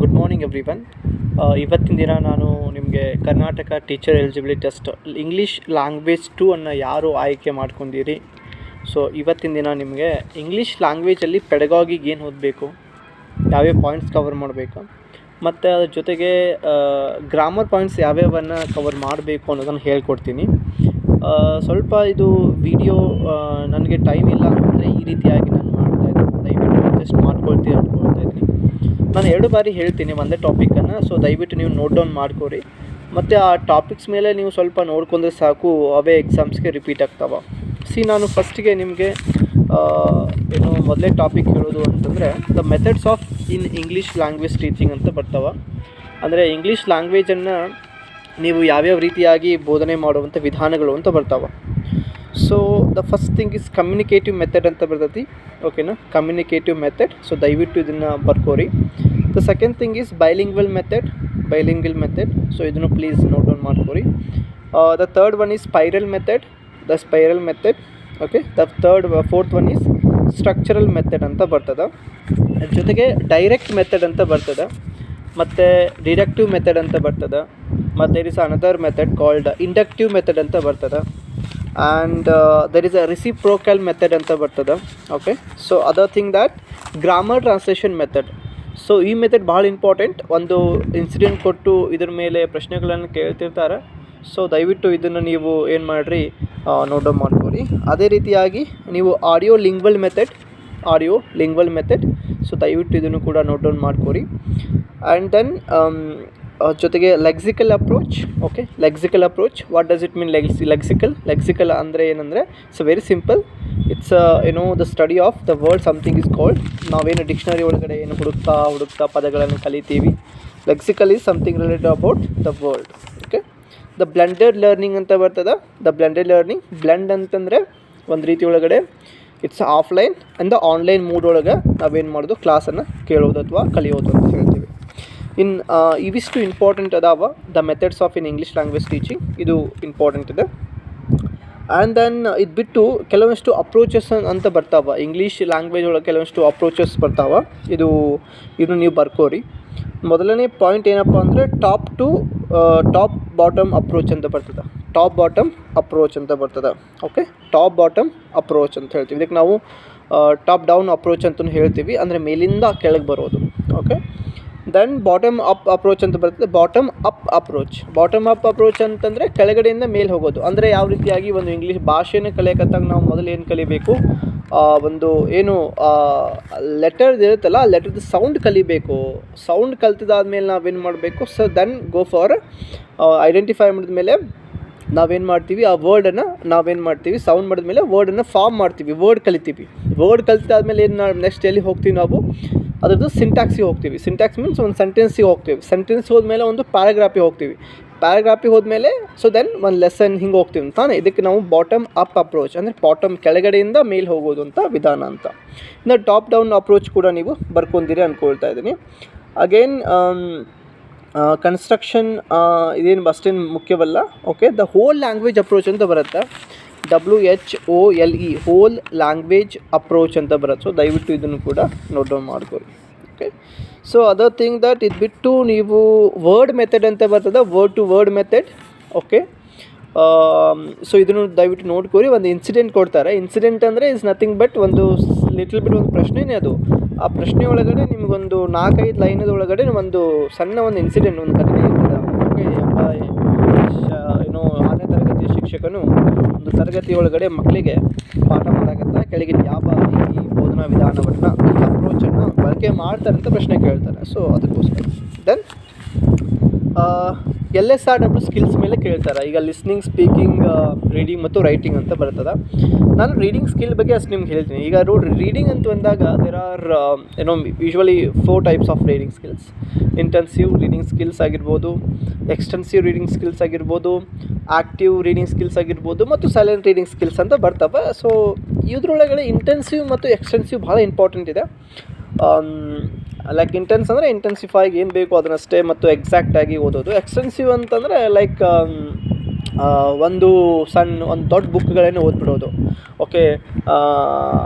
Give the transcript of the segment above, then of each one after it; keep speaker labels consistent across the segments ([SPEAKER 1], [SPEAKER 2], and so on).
[SPEAKER 1] Good morning every one ಇವತ್ತಿನ ದಿನ ನಾನು ನಿಮಗೆ Karnataka teacher eligibility test English language two ಅನ್ನು ಯಾರು ಆಯ್ಕೆ ಮಾಡ್ಕೊಂಡಿರಿ? ಸೊ ಇವತ್ತಿನ ದಿನ ನಿಮಗೆ ಇಂಗ್ಲೀಷ್ ಲ್ಯಾಂಗ್ವೇಜಲ್ಲಿ ಪೆಡಗಾಗಿಗೆ ಏನು ಓದಬೇಕು, ಯಾವ್ಯಾವ ಪಾಯಿಂಟ್ಸ್ ಕವರ್ ಮಾಡಬೇಕು, ಮತ್ತು ಅದ್ರ ಜೊತೆಗೆ ಗ್ರಾಮರ್ ಪಾಯಿಂಟ್ಸ್ ಯಾವ್ಯಾವನ್ನು ಕವರ್ ಮಾಡಬೇಕು ಅನ್ನೋದನ್ನು ಹೇಳ್ಕೊಡ್ತೀನಿ. ಸ್ವಲ್ಪ ಇದು ವಿಡಿಯೋ ನನಗೆ ಟೈಮ್ ಇಲ್ಲ ಅಂತಂದರೆ ಈ ರೀತಿಯಾಗಿ ನಾನು ಮಾಡ್ತಾ ಇದ್ದೀನಿ. ದಯವಿಟ್ಟು ಅಡ್ಜಸ್ಟ್ ಮಾಡ್ಕೊಳ್ತೀನಿ ಅಂದ್ಕೊಳ್ತಾ ಇದ್ದೀನಿ. ನಾನು ಎರಡು ಬಾರಿ ಹೇಳ್ತೀನಿ ಒಂದೇ ಟಾಪಿಕನ್ನು ಸೊ ದಯವಿಟ್ಟು ನೀವು ನೋಟ್ ಡೌನ್ ಮಾಡ್ಕೊರಿ. ಮತ್ತು ಆ ಟಾಪಿಕ್ಸ್ ಮೇಲೆ ನೀವು ಸ್ವಲ್ಪ ನೋಡ್ಕೊಂಡ್ರೆ ಸಾಕು, ಅವೇ ಎಕ್ಸಾಮ್ಸ್ಗೆ ರಿಪೀಟ್ ಆಗ್ತಾವೆ. ಸಿ ನಾನು ಫಸ್ಟಿಗೆ ನಿಮಗೆ ಏನು ಮೊದಲೇ ಟಾಪಿಕ್ ಹೇಳೋದು ಅಂತಂದರೆ the methods of in English language teaching ಅಂತ ಬರ್ತಾವೆ. ಅಂದರೆ ಇಂಗ್ಲೀಷ್ ಲ್ಯಾಂಗ್ವೇಜನ್ನು ನೀವು ಯಾವ್ಯಾವ ರೀತಿಯಾಗಿ ಬೋಧನೆ ಮಾಡುವಂಥ ವಿಧಾನಗಳು ಅಂತ ಬರ್ತಾವೆ. So the first thing is communicative method ಅಂತ ಬರ್ತೈತಿ. ಓಕೆನಾ ಕಮ್ಯುನಿಕೇಟಿವ್ ಮೆಥಡ್ ಸೊ ದಯವಿಟ್ಟು ಇದನ್ನು ಬರ್ಕೋರಿ. The second thing is bilingual method bilingual method so ಇದನ್ನು please note down ಮಾಡ್ಕೋರಿ. The third one is spiral method the spiral method okay the third fourth one is structural method ಅಂತ ಬರ್ತದೆ. ಜೊತೆಗೆ direct method ಅಂತ ಬರ್ತದೆ. ಮತ್ತು deductive method ಅಂತ ಬರ್ತದೆ. ಮತ್ತು is another method called inductive method ಅಂತ ಬರ್ತದೆ. And there is a reciprocal method ಅಂತ ಬರ್ತದೆ. Okay so other thing that grammar translation method so ಈ ಮೆಥಡ್ ಭಾಳ ಇಂಪಾರ್ಟೆಂಟ್ ಒಂದು ಇನ್ಸಿಡೆಂಟ್ ಕೊಟ್ಟು ಇದ್ರ ಮೇಲೆ ಪ್ರಶ್ನೆಗಳನ್ನು ಕೇಳ್ತಿರ್ತಾರೆ. ಸೊ ದಯವಿಟ್ಟು ಇದನ್ನು ನೀವು ಏನು ಮಾಡಿರಿ ನೋಟ್ ಡೌನ್ ಮಾಡ್ಕೊರಿ. ಅದೇ ರೀತಿಯಾಗಿ ನೀವು audio lingual method audio lingual method so ದಯವಿಟ್ಟು ಇದನ್ನು ಕೂಡ ನೋಟ್ ಡೌನ್ ಮಾಡ್ಕೊರಿ. ಆ್ಯಂಡ್ ದೆನ್ ಜೊತೆಗೆ lexical approach okay lexical approach what does it mean ಲೆಗ್ಸಿ lexical lexical ಅಂದರೆ ಏನಂದರೆ ಇಟ್ಸ್ ವೆರಿ ಸಿಂಪಲ್ ಇಟ್ಸ್ ಏನೋ the study of the word something is called ನಾವೇನು dictionary ಒಳಗಡೆ ಏನು ಹುಡುಕ್ತಾ ಹುಡುಕ್ತಾ ಪದಗಳನ್ನು ಕಲಿತೀವಿ. Lexical is something related about the world okay the blended learning ಅಂತ ಬರ್ತದೆ? ದ ಬ್ಲೆಂಡೆಡ್ ಲರ್ನಿಂಗ್ ಬ್ಲೆಂಡ್ ಅಂತಂದರೆ ಒಂದು ರೀತಿ ಒಳಗಡೆ it's offline and the online mood ಒಳಗೆ ನಾವೇನು ಮಾಡೋದು? ಕ್ಲಾಸನ್ನು ಕೇಳೋದು ಅಥವಾ ಕಲಿಯೋದು ಅಂತ ಹೇಳ್ತೀವಿ. ಇನ್ ಇವಿಷ್ಟು ಇಂಪಾರ್ಟೆಂಟ್ ಅದಾವ the methods of in English language teaching ಇದು ಇಂಪಾರ್ಟೆಂಟ್ ಇದೆ. ಆ್ಯಂಡ್ ದೆನ್ ಇದು ಬಿಟ್ಟು ಕೆಲವೊಂದಿಷ್ಟು ಅಪ್ರೋಚಸ್ ಅಂತ ಬರ್ತಾವ. ಇಂಗ್ಲೀಷ್ ಲ್ಯಾಂಗ್ವೇಜ್ ಒಳಗೆ ಕೆಲವೊಂದಿಷ್ಟು ಅಪ್ರೋಚಸ್ ಬರ್ತಾವ. ಇದು ಇದನ್ನು ನೀವು ಬರ್ಕೋರಿ. ಮೊದಲನೇ ಪಾಯಿಂಟ್ ಏನಪ್ಪ ಅಂದರೆ top to top bottom approach ಅಂತ ಬರ್ತದೆ. ಟಾಪ್ ಬಾಟಮ್ ಅಪ್ರೋಚ್ ಅಂತ ಬರ್ತದೆ. ಓಕೆ ಟಾಪ್ ಬಾಟಮ್ ಅಪ್ರೋಚ್ ಅಂತ ಹೇಳ್ತೀವಿ. ಇದಕ್ಕೆ ನಾವು ಟಾಪ್ ಡೌನ್ ಅಪ್ರೋಚ್ ಅಂತಲೂ ಹೇಳ್ತೀವಿ. ಅಂದರೆ ಮೇಲಿಂದ ಕೆಳಗೆ ಬರೋದು. Okay then bottom up approach ಅಂತ ಬರ್ತದೆ. Bottom up approach bottom up approach ಅಂತಂದರೆ ಕೆಳಗಡೆಯಿಂದ ಮೇಲೆ ಹೋಗೋದು. ಅಂದರೆ ಯಾವ ರೀತಿಯಾಗಿ ಒಂದು ಇಂಗ್ಲೀಷ್ ಭಾಷೆನ ಕಲಿಯಕತ್ತಾಗ ನಾವು ಮೊದಲು ಏನು ಕಲಿಬೇಕು? ಒಂದು ಏನು ಲೆಟರ್ ಇರುತ್ತಲ್ಲ, ಆ ಲೆಟರ್ದು ಸೌಂಡ್ ಕಲಿಬೇಕು. ಸೌಂಡ್ ಕಲ್ತಿದಾದ್ಮೇಲೆ ನಾವೇನು ಮಾಡಬೇಕು? So then go for identify ಮಾಡಿದ ಮೇಲೆ ನಾವೇನು ಮಾಡ್ತೀವಿ? ಆ ವರ್ಡನ್ನು ನಾವೇನು ಮಾಡ್ತೀವಿ? ಸೌಂಡ್ ಮಾಡಿದ ಮೇಲೆ ವರ್ಡನ್ನು ಫಾರ್ಮ್ ಮಾಡ್ತೀವಿ. ವರ್ಡ್ ಕಲಿತೀವಿ. ವರ್ಡ್ ಕಲಿತಾದ್ಮೇಲೆ ಏನು ನೆಕ್ಸ್ಟ್ ಎಲ್ಲಿ ಹೋಗ್ತೀವಿ ನಾವು? ಅದ್ರದ್ದು ಸಿಂಟ್ಯಾಕ್ಸಿಗೆ ಹೋಗ್ತೀವಿ. ಸಿಂಟ್ಯಾಕ್ಸ್ ಮೀನ್ಸ್ ಒಂದು ಸೆಂಟೆನ್ಸಿಗೆ ಹೋಗ್ತೀವಿ. ಸೆಂಟೆನ್ಸ್ ಹೋದ್ಮೇಲೆ ಒಂದು ಪ್ಯಾರಾಗ್ರಾಫಿಗೆ ಹೋಗ್ತೀವಿ. ಪ್ಯಾರಾಗ್ರಾಫಿ ಹೋದ್ಮೇಲೆ ಸೊ ದೆನ್ ಒಂದು ಲೆಸನ್ ಹಿಂಗೆ ಹೋಗ್ತೀವಿ ತಾನೇ. ಇದಕ್ಕೆ ನಾವು ಬಾಟಮ್ ಅಪ್ ಅಪ್ರೋಚ್ ಅಂದರೆ ಬಾಟಮ್ ಕೆಳಗಡೆಯಿಂದ ಮೇಲೆ ಹೋಗೋದು ಅಂತ ವಿಧಾನ ಅಂತ. ಇನ್ನು ಟಾಪ್ ಡೌನ್ ಅಪ್ರೋಚ್ ಕೂಡ ನೀವು ಬರ್ಕೊಂಡಿರಿ ಅಂದ್ಕೊಳ್ತಾ ಇದ್ದೀನಿ. ಅಗೇನ್ ಕನ್ಸ್ಟ್ರಕ್ಷನ್ ಇದೇನು ಅಷ್ಟೇನು ಮುಖ್ಯವಲ್ಲ? Okay the whole language approach ಅಂತ ಬರುತ್ತೆ. W H O L E whole language approach ಅಂತ ಬರುತ್ತೆ. ಸೊ ದಯವಿಟ್ಟು ಇದನ್ನು ಕೂಡ ನೋಟ್ ಡೌನ್ ಮಾಡ್ಕೊಳ್ಳಿ. Okay so other thing that ಇದು ಬಿಟ್ಟು ನೀವು ವರ್ಡ್ ಮೆಥಡ್ ಅಂತ ಬರ್ತದೆ word to word method okay so ಇದನ್ನು ದಯವಿಟ್ಟು ನೋಡ್ಕೊರಿ ಒಂದು ಇನ್ಸಿಡೆಂಟ್ ಕೊಡ್ತಾರೆ. ಇನ್ಸಿಡೆಂಟ್ ಅಂದರೆ ಇಸ್ ನಥಿಂಗ್ ಬಟ್ ಒಂದು ಲಿಟಲ್ ಬಿಟ್ ಒಂದು ಪ್ರಶ್ನೆನೇ ಅದು. ಆ ಪ್ರಶ್ನೆ ಒಳಗಡೆ ನಿಮಗೊಂದು ನಾಲ್ಕೈದು ಲೈನದ ಒಳಗಡೆ ಒಂದು ಸಣ್ಣ ಒಂದು ಇನ್ಸಿಡೆಂಟ್ ಒಂದು ಕಡಿಮೆ ಇರ್ತದೆ. ಓಕೆ ಶಿಕ್ಷಕನು ಒಂದು ತರಗತಿ ಒಳಗಡೆ ಮಕ್ಕಳಿಗೆ ಪಾಠ ಮಾಡಕತ್ತ, ಕೆಳಗಿನ ಯಾವ ಈ ಬೋಧನಾ ವಿಧಾನವನ್ನು ಅಪ್ರೋಚನ್ನು ಬಳಕೆ ಮಾಡ್ತಾರೆ ಅಂತ ಪ್ರಶ್ನೆ ಕೇಳ್ತಾರೆ. ಸೊ ಅದಕ್ಕೋಸ್ಕರ. Then L S R W skills ಮೇಲೆ ಕೇಳ್ತಾರೆ. ಈಗ ಲಿಸ್ನಿಂಗ್ ಸ್ಪೀಕಿಂಗ್ ರೀಡಿಂಗ್ ಮತ್ತು ರೈಟಿಂಗ್ ಅಂತ ಬರ್ತದೆ. ನಾನು ರೀಡಿಂಗ್ ಸ್ಕಿಲ್ ಬಗ್ಗೆ ಅಷ್ಟು ನಿಮ್ಗೆ ಹೇಳ್ತೀನಿ. ಈಗ ನೋಡ್ರಿ ರೀಡಿಂಗ್ ಅಂತ ಬಂದಾಗ ದೇರ್ ಆರ್ ಏನೋ usually four types of reading skills intensive reading skills ಆಗಿರ್ಬೋದು ಎಕ್ಸ್ಟೆನ್ಸಿವ್ ರೀಡಿಂಗ್ ಸ್ಕಿಲ್ಸ್ ಆಗಿರ್ಬೋದು ಆ್ಯಕ್ಟಿವ್ ರೀಡಿಂಗ್ ಸ್ಕಿಲ್ಸ್ ಆಗಿರ್ಬೋದು ಮತ್ತು ಸೈಲೆಂಟ್ ರೀಡಿಂಗ್ ಸ್ಕಿಲ್ಸ್ ಅಂತ ಬರ್ತವೆ. ಸೊ ಇದ್ರೊಳಗಡೆ ಇಂಟೆನ್ಸಿವ್ ಮತ್ತು ಎಕ್ಸ್ಟೆನ್ಸಿವ್ ಭಾಳ ಇಂಪಾರ್ಟೆಂಟ್ ಇದೆ. ಲೈಕ್ ಇಂಟೆನ್ಸ್ ಅಂದರೆ ಇಂಟೆನ್ಸಿಫೈಗೆ ಏನು ಬೇಕು ಅದನ್ನಷ್ಟೇ ಮತ್ತು ಎಕ್ಸಾಕ್ಟಾಗಿ ಓದೋದು. ಎಕ್ಸ್ಟೆನ್ಸಿವ್ ಅಂತಂದರೆ ಲೈಕ್ ಒಂದು ಸಣ್ಣ, ಒಂದು ದೊಡ್ಡ ಬುಕ್ಗಳನ್ನೇ ಓದ್ಬಿಡೋದು. ಓಕೆ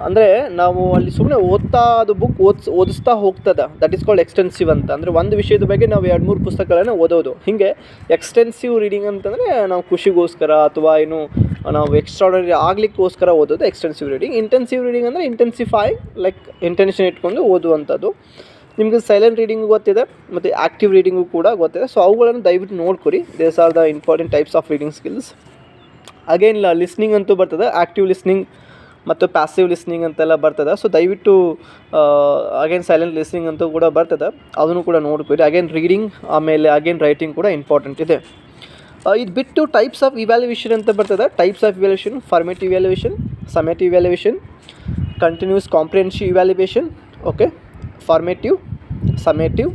[SPEAKER 1] ಅಂದರೆ ನಾವು ಅಲ್ಲಿ ಸುಮ್ಮನೆ ಓದ್ತಾ ಅದು ಬುಕ್ ಓದ್ಸ್, ಓದಿಸ್ತಾ ಹೋಗ್ತದೆ. ದಟ್ ಈಸ್ ಕಾಲ್ಡ್ ಎಕ್ಸ್ಟೆನ್ಸಿವ್ ಅಂತ. ಅಂದರೆ ಒಂದು ವಿಷಯದ ಬಗ್ಗೆ ನಾವು ಎರಡು, ಮೂರು ಪುಸ್ತಕಗಳನ್ನು ಓದೋದು. ಹೀಗೆ ಎಕ್ಸ್ಟೆನ್ಸಿವ್ ರೀಡಿಂಗ್ ಅಂತಂದರೆ ನಾವು ಖುಷಿಗೋಸ್ಕರ ಅಥವಾ ಏನು, ನಾವು ಎಕ್ಸ್ಟ್ರಾಡನರಿ ಆಗಲಿಕ್ಕೋಸ್ಕರ ಓದೋದು ಎಕ್ಸ್ಟೆನ್ಸಿವ್ ರೀಡಿಂಗ್ ಇಂಟೆನ್ಸಿವ್ ರೀಡಿಂಗ್ ಅಂದರೆ ಇಂಟೆನ್ಸಿಫೈ ಲೈಕ್ ಇಂಟೆನ್ಷನ್ ಇಟ್ಕೊಂಡು ಓದುವಂಥದ್ದು. ನಿಮಗೆ ಸೈಲೆಂಟ್ ರೀಡಿಂಗು ಗೊತ್ತಿದೆ, ಮತ್ತು ಆ್ಯಕ್ಟಿವ್ ರೀಡಿಂಗು ಕೂಡ ಗೊತ್ತಿದೆ. ಸೊ ಅವುಗಳನ್ನು ದಯವಿಟ್ಟು ನೋಡ್ಕೊರಿ these are the important types of reading skills again listening ಅಂತೂ ಬರ್ತದೆ ಆ್ಯಕ್ಟಿವ್ ಲಿಸ್ನಿಂಗ್ ಮತ್ತು ಪ್ಯಾಸಿವ್ ಲಿಸ್ನಿಂಗ್ ಅಂತೆಲ್ಲ ಬರ್ತದೆ. ಸೊ ದಯವಿಟ್ಟು ಅಗೇನ್ ಸೈಲೆಂಟ್ ಲಿಸ್ನಿಂಗ್ ಅಂತೂ ಕೂಡ ಬರ್ತದೆ. ಅದನ್ನು ಕೂಡ ನೋಡ್ಕೊರಿ ಅಗೇನ್ ರೀಡಿಂಗ್ ಆಮೇಲೆ ಅಗೇನ್ ರೈಟಿಂಗ್ ಕೂಡ ಇಂಪಾರ್ಟೆಂಟ್ ಇದೆ. ಇದು ಬಿಟ್ಟು ಟೈಪ್ಸ್ ಆಫ್ ಇವ್ಯಾಲ್ಯೂಯೇಷನ್ ಅಂತ ಬರ್ತದೆ. Types of evaluation formative evaluation summative evaluation continuous comprehensive evaluation okay formative summative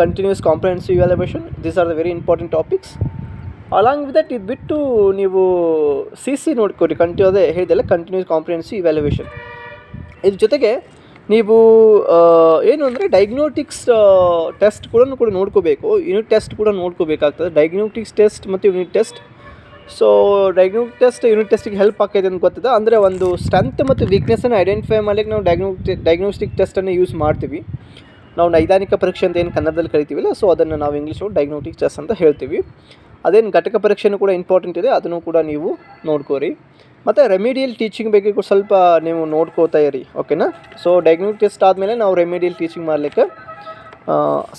[SPEAKER 1] continuous comprehensive evaluation. These are the very important topics along with that ಇದು ಬಿಟ್ಟು ನೀವು C C ನೋಡ್ಕೊರಿ continue ಅದೇ ಹೇಳಿದೆಲ್ಲ continuous comprehensive evaluation ಇದ್ರ ಜೊತೆಗೆ ನೀವು ಏನು ಅಂದರೆ ಡೈಗ್ನೋಟಿಕ್ಸ್ test ಕೂಡ ಕೂಡ ನೋಡ್ಕೋಬೇಕು. ಯೂನಿಟ್ ಟೆಸ್ಟ್ ಕೂಡ ನೋಡ್ಕೋಬೇಕಾಗ್ತದೆ. ಡೈಗ್ನೋಟಿಕ್ಸ್ ಟೆಸ್ಟ್ ಮತ್ತು unit test so diagnostic test unit ಟೆಸ್ಟಿಗೆ help ಆಕೈತೆ ಅಂತ ಗೊತ್ತಿದೆ. ಅಂದರೆ ಒಂದು ಸ್ಟ್ರೆಂತ್ ಮತ್ತು ವೀಕ್ನೆಸ್ಸನ್ನು ಐಡೆಂಟಿಫೈ ಮಾಡಲಿಕ್ಕೆ ನಾವು ಡೈಗ್ನೋಟಿ ಡಯಾಗ್ನೋಸ್ಟಿಕ್ ಟೆಸ್ಟನ್ನು ಯೂಸ್ ಮಾಡ್ತೀವಿ. ನಾವು ನೈದಾನಿಕ ಪರೀಕ್ಷೆ ಅಂತ ಏನು ಕನ್ನಡದಲ್ಲಿ ಕರಿತೀವಿಲ್ಲ ಸೊ ಅದನ್ನು ನಾವು ಇಂಗ್ಲೀಷು ಡಯಾಗ್ನೋಟಿಕ್ ಟೆಸ್ಟ್ ಅಂತ ಹೇಳ್ತೀವಿ. ಅದೇನು ಘಟಕ ಪರೀಕ್ಷೆನೂ ಕೂಡ ಇಂಪಾರ್ಟೆಂಟ್ ಇದೆ, ಅದನ್ನು ಕೂಡ ನೀವು ನೋಡ್ಕೋರಿ. ಮತ್ತು ರೆಮಿಡಿಯಲ್ ಟೀಚಿಂಗ್ ಬಗ್ಗೆ ಕೂಡ ಸ್ವಲ್ಪ ನೀವು ನೋಡ್ಕೋತಾ ಇರಿ ಓಕೆನಾ ಸೊ ಡಯಾಗ್ನೋಟಿಕ್ ಟೆಸ್ಟ್ ಆದಮೇಲೆ ನಾವು ರೆಮಿಡಿಯಲ್ ಟೀಚಿಂಗ್ ಮಾಡಲಿಕ್ಕೆ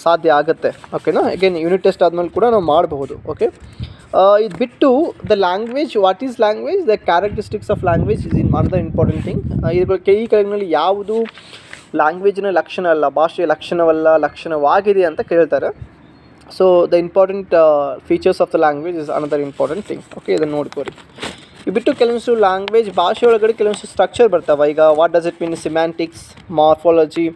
[SPEAKER 1] ಸಾಧ್ಯ ಆಗುತ್ತೆ ಓಕೆನಾ ಅಗೇನ್ ಯೂನಿಟ್ ಟೆಸ್ಟ್ ಆದಮೇಲೆ ಕೂಡ ನಾವು ಮಾಡಬಹುದು ಓಕೆ ಇದು ಬಿಟ್ಟು the language what is language the characteristics of language is in are the important thing ಇದ್ರ ಕೈ ಕೆಳಗಿನಲ್ಲಿ ಯಾವುದು ಲ್ಯಾಂಗ್ವೇಜಿನ ಲಕ್ಷಣ ಅಲ್ಲ, ಭಾಷೆಯ ಲಕ್ಷಣವಲ್ಲ, ಲಕ್ಷಣವಾಗಿದೆ ಅಂತ ಕೇಳ್ತಾರೆ. So the important features of the language is another important thing okay ಇದನ್ನು ನೋಡ್ಕೋರಿ. ಈ ಬಿಟ್ಟು ಕೆಲವೊಂದು ಲ್ಯಾಂಗ್ವೇಜ್ ಭಾಷೆ ಒಳಗಡೆ ಕೆಲವೊಂದು ಸ್ಟ್ರಕ್ಚರ್ ಬರ್ತಾವೆ. ಈಗ what does it mean semantics morphology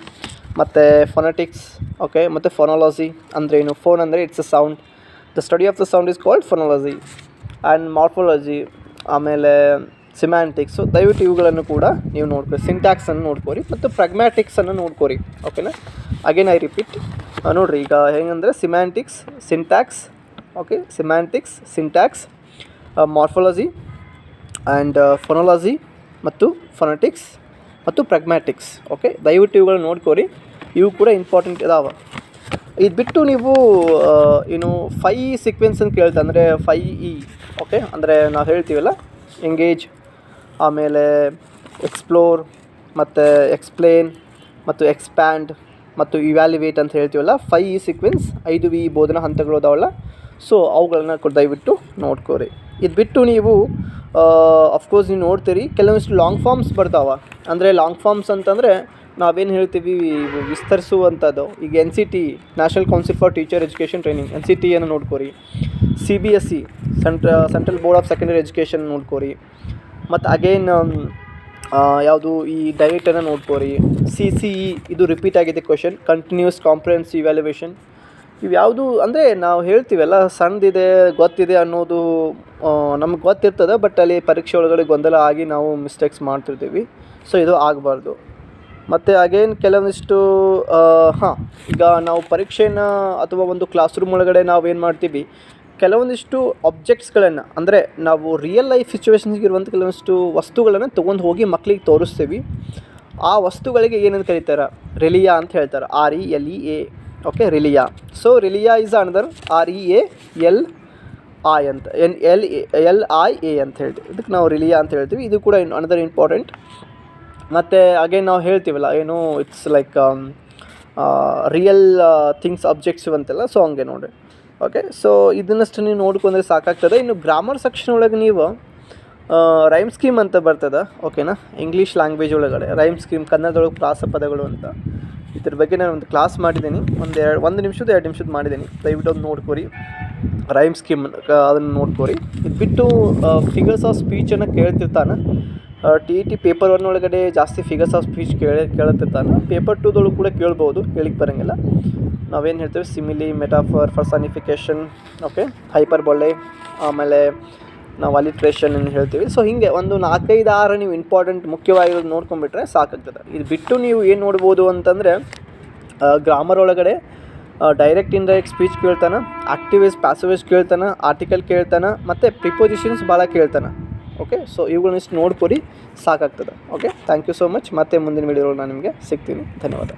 [SPEAKER 1] ಮತ್ತು ಫೊನೆಟಿಕ್ಸ್ ಓಕೆ ಮತ್ತು ಫೊನಾಲಜಿ ಏನು? ಫೋನ್ ಅಂದರೆ it's a sound the study of the sound is called phonology and morphology ಆಮೇಲೆ ಸಿಮ್ಯಾಂಟಿಕ್ಸು ದಯವಿಟ್ಟು ಇವುಗಳನ್ನು ಕೂಡ ನೀವು ನೋಡ್ಕೊರಿ ಸಿಂಟ್ಯಾಕ್ಸನ್ನು ನೋಡ್ಕೊರಿ ಮತ್ತು ಪ್ರಗ್ಮ್ಯಾಟಿಕ್ಸನ್ನು ನೋಡ್ಕೊರಿ ಓಕೆನಾ ಅಗೇನ್ ಐ ರಿಪೀಟ್ ನೋಡಿರಿ, ಈಗ ಹೆಂಗಂದರೆ semantics syntax okay semantics syntax morphology and phonology ಮತ್ತು ಫೊನೆಟಿಕ್ಸ್ ಮತ್ತು ಪ್ರಗ್ಮ್ಯಾಟಿಕ್ಸ್ ಓಕೆ ದಯವಿಟ್ಟು ಇವುಗಳನ್ನ ನೋಡ್ಕೊರಿ ಇವು ಕೂಡ ಇಂಪಾರ್ಟೆಂಟ್ ಇದಾವೆ. ಇದು ಬಿಟ್ಟು ನೀವು ಏನು ಫೈ ಸೀಕ್ವೆನ್ಸ್ ಅಂತ ಕೇಳ್ತಾ ಅಂದರೆ ಫೈ ಇ ಓಕೆ ಅಂದರೆ ನಾವು ಹೇಳ್ತೀವಲ್ಲ? ಎಂಗೇಜ್ ಆಮೇಲೆ ಎಕ್ಸ್ಪ್ಲೋರ್ ಮತ್ತು ಎಕ್ಸ್ಪ್ಲೇನ್ ಮತ್ತು ಎಕ್ಸ್ಪ್ಯಾಂಡ್ ಮತ್ತು ಇವ್ಯಾಲ್ಯುವೇಟ್ ಅಂತ ಹೇಳ್ತೀವಲ್ಲ? ಫೈ ಇ ಸೀಕ್ವೆನ್ಸ್ ಐದು ವಿ ಬೋಧನಾ ಹಂತಗಳು ಅದಾವಲ್ಲ? ಸೊ ಅವುಗಳನ್ನ ಕೂಡ ದಯವಿಟ್ಟು ನೋಡ್ಕೋರಿ. ಇದು ಬಿಟ್ಟು ನೀವು ಅಫ್ಕೋರ್ಸ್ ನೀವು ನೋಡ್ತೀರಿ, ಕೆಲವೊಂದಿಷ್ಟು ಲಾಂಗ್ ಫಾರ್ಮ್ಸ್ ಬರ್ತಾವೆ. ಅಂದರೆ ಲಾಂಗ್ ಫಾರ್ಮ್ಸ್ ಅಂತಂದರೆ ನಾವೇನು ಹೇಳ್ತೀವಿ ವಿಸ್ತರಿಸುವಂಥದ್ದು ಈಗ N C T national council for teacher education training N C ಟಿಯನ್ನು ನೋಡ್ಕೋರಿ. C B S C central central board of secondary education ನೋಡ್ಕೋರಿ. ಮತ್ತು ಅಗೇನ್ ಯಾವುದು ಈ ಡಯಟನ್ನು ನೋಡ್ಕೋರಿ. ಸಿ ಸಿ ಇ ಇದು ರಿಪೀಟ್ ಆಗಿದೆ ಕ್ವಶನ್ ಕಂಟಿನ್ಯೂಸ್ ಕಾಂಪ್ರೆನ್ಸ್ ಇವ್ಯಾಲ್ಯುವೇಷನ್ ಇವು ಯಾವುದು ಅಂದರೆ ನಾವು ಹೇಳ್ತೀವಲ್ಲ ಸಣ್ಣದಿದೆ, ಗೊತ್ತಿದೆ ಅನ್ನೋದು ನಮ್ಗೆ ಗೊತ್ತಿರ್ತದೆ ಬಟ್ ಅಲ್ಲಿ ಪರೀಕ್ಷೆ ಒಳಗಡೆ ಗೊಂದಲ ಆಗಿ ನಾವು ಮಿಸ್ಟೇಕ್ಸ್ ಮಾಡ್ತಿರ್ತೀವಿ. ಸೊ ಇದು ಆಗಬಾರ್ದು. ಮತ್ತು ಅಗೇನ್ ಕೆಲವೊಂದಿಷ್ಟು ಹಾಂ, ಈಗ ನಾವು ಪರೀಕ್ಷೆನ ಅಥವಾ ಒಂದು ಕ್ಲಾಸ್ ರೂಮ್ ಒಳಗಡೆ ನಾವು ಏನು ಮಾಡ್ತೀವಿ, ಕೆಲವೊಂದಿಷ್ಟು ಆಬ್ಜೆಕ್ಟ್ಸ್ಗಳನ್ನು ಅಂದರೆ ನಾವು ರಿಯಲ್ ಲೈಫ್ ಸಿಚುವೇಶನ್ಸ್ಗೆ ಇರುವಂಥ ಕೆಲವೊಂದಿಷ್ಟು ವಸ್ತುಗಳನ್ನು ತೊಗೊಂಡು ಹೋಗಿ ಮಕ್ಕಳಿಗೆ ತೋರಿಸ್ತೀವಿ. ಆ ವಸ್ತುಗಳಿಗೆ ಏನಂತ ಕರೀತಾರೆ? ರಿಲಿಯಾ ಅಂತ ಹೇಳ್ತಾರೆ. R E L E A okay realia. So realia is another R E A L I ಅಂತ N L L I A ಅಂತ ಹೇಳ್ತೀವಿ. ಇದಕ್ಕೆ ನಾವು ರಿಲಿಯಾ ಅಂತ ಹೇಳ್ತೀವಿ. ಇದು ಕೂಡ ಅನದರ್ ಇಂಪಾರ್ಟೆಂಟ್ ಮತ್ತು ಅಗೇನ್ ನಾವು ಹೇಳ್ತೀವಲ್ಲ, ಏನು it's like real things objects ಅಂತೆಲ್ಲ ಸೊ ಹಂಗೆ ನೋಡಿ. ಓಕೆ ಸೊ ಇದನ್ನಷ್ಟು ನೀವು ನೋಡ್ಕೊಂಡ್ರೆ ಸಾಕಾಗ್ತದೆ. ಇನ್ನು ಗ್ರಾಮರ್ ಸೆಕ್ಷನ್ ಒಳಗೆ ನೀವು ರೈಮ್ ಸ್ಕೀಮ್ ಅಂತ ಬರ್ತದೆ ಓಕೆನಾ ಇಂಗ್ಲೀಷ್ ಲ್ಯಾಂಗ್ವೇಜ್ ಒಳಗಡೆ ರೈಮ್ ಸ್ಕೀಮ್ ಕನ್ನಡದೊಳಗೆ ಪ್ರಾಸ ಪದಗಳು ಅಂತ. ಇದ್ರ ಬಗ್ಗೆ ನಾನು ಒಂದು ಕ್ಲಾಸ್ ಮಾಡಿದ್ದೀನಿ, ಒಂದು ಎರಡು, ಒಂದು ನಿಮಿಷದ ಎರಡು ನಿಮಿಷದ ಮಾಡಿದ್ದೀನಿ. ದಯವಿಟ್ಟು ಒಂದು ನೋಡ್ಕೊರಿ. ರೈಮ್ ಸ್ಕೀಮ್ ಅದನ್ನು ನೋಡ್ಕೊರಿ. ಇದು ಬಿಟ್ಟು ಫಿಗರ್ಸ್ ಆಫ್ ಸ್ಪೀಚನ್ನು ಕೇಳ್ತಿರ್ತಾನೆ. ಟಿ ಟಿ ಪೇಪರ್ ಒನ್ ಒಳಗಡೆ ಜಾಸ್ತಿ ಫಿಗರ್ಸ್ ಆಫ್ ಸ್ಪೀಚ್ ಕೇಳಿ ಕೇಳುತ್ತಿರ್ತಾನೆ ಪೇಪರ್ ಟೂದೊಳಗೆ ಕೂಡ ಕೇಳ್ಬೋದು ಹೇಳಿಕ್ಕೆ ಬರೋಂಗಿಲ್ಲ. ನಾವೇನು ಹೇಳ್ತೇವೆ? Simile metaphor personification okay hyperbole ಆಮೇಲೆ ನಾವು ಅಲಿಟ್ರೇಷನ್ ಅಂತ ಹೇಳ್ತೀವಿ. ಸೊ ಹೀಗೆ ಒಂದು ನಾಲ್ಕೈದು ಆರು ನೀವು ಇಂಪಾರ್ಟೆಂಟ್ ಮುಖ್ಯವಾಗಿರೋದು ನೋಡ್ಕೊಂಡ್ಬಿಟ್ರೆ ಸಾಕಾಗ್ತದೆ. ಇದು ಬಿಟ್ಟು ನೀವು ಏನು ನೋಡ್ಬೋದು ಅಂತಂದರೆ ಗ್ರಾಮರ್ ಒಳಗಡೆ ಡೈರೆಕ್ಟ್ ಇಂಡೈರೆಕ್ಟ್ ಸ್ಪೀಚ್ ಕೇಳ್ತಾನೆ ಆಕ್ಟಿವೇಸ್ ಪ್ಯಾಸಿವೇಸ್ ಕೇಳ್ತಾನೆ ಆರ್ಟಿಕಲ್ ಕೇಳ್ತಾನೆ, ಮತ್ತು ಪ್ರಿಪೊಸಿಷನ್ಸ್ ಭಾಳ ಕೇಳ್ತಾನೆ. ಓಕೆ ಸೊ ಇವುಗಳನ್ನ ಇಷ್ಟು ನೋಡ್ಕೊರಿ, ಸಾಕಾಗ್ತದೆ. Okay thank you so much ಮತ್ತೆ ಮುಂದಿನ ವೀಡಿಯೋಗಳು ನಾನು ನಿಮಗೆ ಸಿಗ್ತೀನಿ. ಧನ್ಯವಾದ.